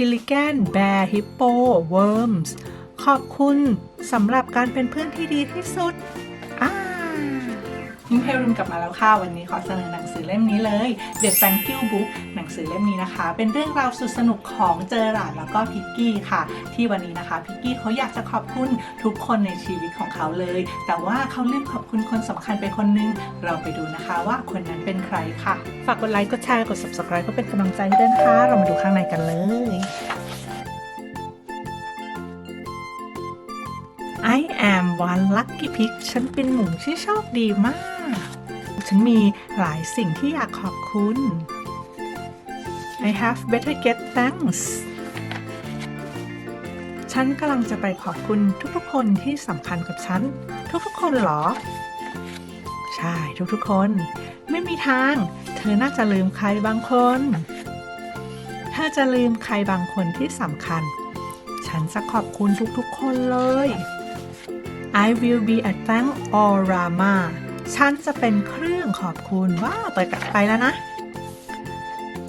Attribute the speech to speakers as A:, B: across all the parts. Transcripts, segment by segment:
A: พิลิแกน แบร์ฮิปโป เวิร์มส์ ขอบคุณสำหรับการเป็นเพื่อนที่ดีที่สุด อ่าพิงเพรุนกลับมาแล้วค่ะ วันนี้ขอเสนอหนังสือเล่มนี้เลย The Thank You Book หนังสือเล่มนี้นะคะ เป็นเรื่องราวสุดสนุกของเจอราร์ดแล้วก็พิกกี้ค่ะ ที่วันนี้นะคะพิกกี้เขาอยากจะขอบคุณทุกคนในชีวิตของเขาเลย แต่ว่าเขาลืมขอบคุณคนสำคัญไปคนนึง เราไปดูนะคะว่าคนนั้นเป็นใครค่ะ ฝากกดไลค์กดแชร์กด subscribe ก็เป็นกำลังใจให้ด้วยนะคะ เรามาดูข้างในกันเลย I am one lucky pig ฉันเป็นหมูที่โชคดีมาก ฉันมีหลายสิ่งที่อยากขอบคุณ I have better get thanks ฉันกำลังจะไปขอบคุณทุกๆ คนที่สำคัญกับฉัน ทุกๆ คนหรอ ใช่ทุกๆ คน ไม่มีทาง เธอน่าจะลืมใครบางคนเธอจะลืมใครบางคนที่สำคัญ ฉันจะขอบคุณทุกๆ คนเลย I will be a thank all Rama ฉันจะเป็นเครื่องขอบคุณว้าวเปิดกลับไปแล้วนะ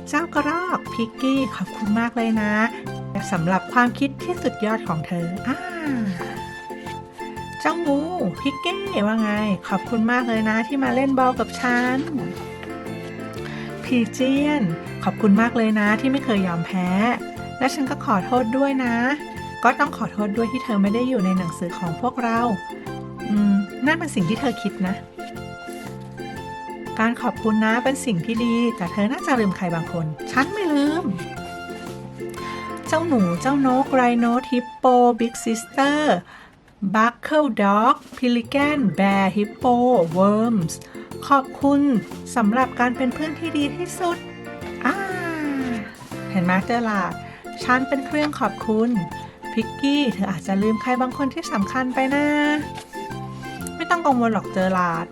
A: เจ้ากระรอกพิกกี้ขอบคุณมากเลยนะสำหรับความคิดที่สุดยอดของเธออ่าเจ้างูพิกกี้ว่าไง ขอบคุณมากเลยนะที่มาเล่นบอลกับฉันพีเจียน ขอบคุณมากเลยนะที่ไม่เคยยอมแพ้ และฉันก็ขอโทษด้วยนะ ก็ต้องขอโทษด้วยที่เธอไม่ได้อยู่ในหนังสือของพวกเรา อืม นั่นเป็นสิ่งที่เธอคิดนะ การขอบคุณนะเป็นสิ่งที่ดี แต่เธอน่าจะลืมใครบางคน ฉันไม่ลืม เจ้าหนู เจ้านก ไรโนทิปโป บิ๊กซิสเตอร์บัคเคิลด็อกพิลิแกนแบร์ฮิปโป เวิร์มส์ ขอบคุณสำหรับการเป็นเพื่อนที่ดีที่สุด อ่า เห็นไหมเจอล่ะฉันเป็นเครื่องขอบคุณ พิกกี้เธออาจจะลืมใครบางคนที่สำคัญไปนะ ไม่ต้องกังวลหรอกเจอลาด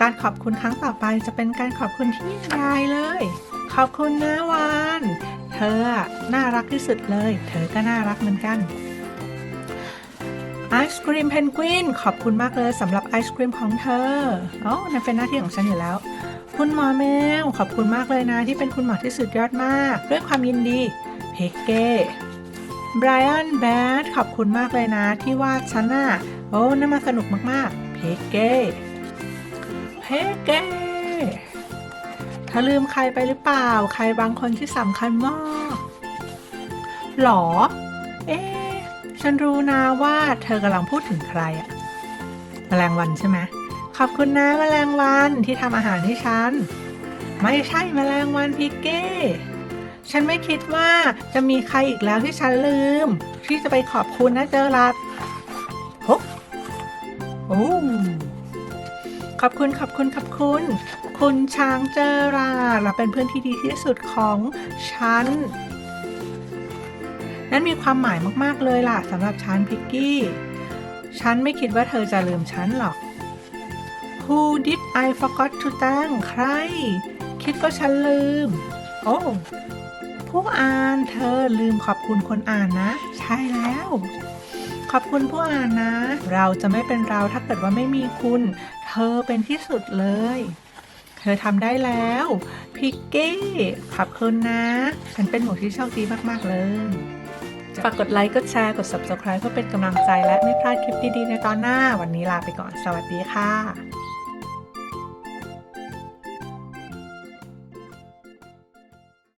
A: การขอบคุณครั้งต่อไปจะเป็นการขอบคุณที่ยิ่งใหญ่เลย ขอบคุณนะวาน เธอน่ารักที่สุดเลย เธอก็น่ารักเหมือนกันไอศครีมเพนกวินขอบคุณมากเลยสำหรับไอศครีมของเธออ๋อนั่นเป็นหน้าที่ของฉันอยู่แล้ว คุณหมอแมวขอบคุณมากเลยนะที่เป็นคุณหมอที่สุดยอดมาก ด้วยความยินดี เพกเก้ ไบรอันแบดขอบคุณมากเลยนะที่วาดฉันน่ะโอ้นั่นมาสนุกมากๆ เพกเก้ เพกเก้เธอลืมใครไปหรือเปล่า ใครบางคนที่สำคัญมากหรอ เอ๊ฉันรู้นะว่าเธอกำลังพูดถึงใครอะแมลงวันใช่ไหมขอบคุณนะแมลงวันที่ทำอาหารให้ฉัน ไม่ใช่แมลงวันพิกเก้ ฉันไม่คิดว่าจะมีใครอีกแล้วที่ฉันลืม ที่จะไปขอบคุณนะเจอรัดฮกโอ้ขอบคุณขอบคุณขอบคุณ คุณช้างเจอราเราเป็นเพื่อนที่ดีที่สุดของฉัน นั่นมีความหมายมาก ๆ เลยล่ะสำหรับฉันพิกกี้ ฉันไม่คิดว่าเธอจะลืมฉันหรอก Who did I forgot to thank ใคร คิดว่าฉันลืม โอ้ ผู้อ่านเธอลืมขอบคุณคนอ่านนะ ใช่แล้ว ขอบคุณผู้อ่านนะ เราจะไม่เป็นเราถ้าเกิดว่าไม่มีคุณ เธอเป็นที่สุดเลย เธอทำได้แล้วพิกกี้ขอบคุณนะ ฉันเป็นหมูที่โชคดีมาก ๆ เลยฝากกดไลค์ กดแชร์ กด subscribe เพื่อเป็นกำลังใจและไม่พลาดคลิปดี ๆ ในตอนหน้า วันนี้ลาไปก่อน สวัสดีค่ะ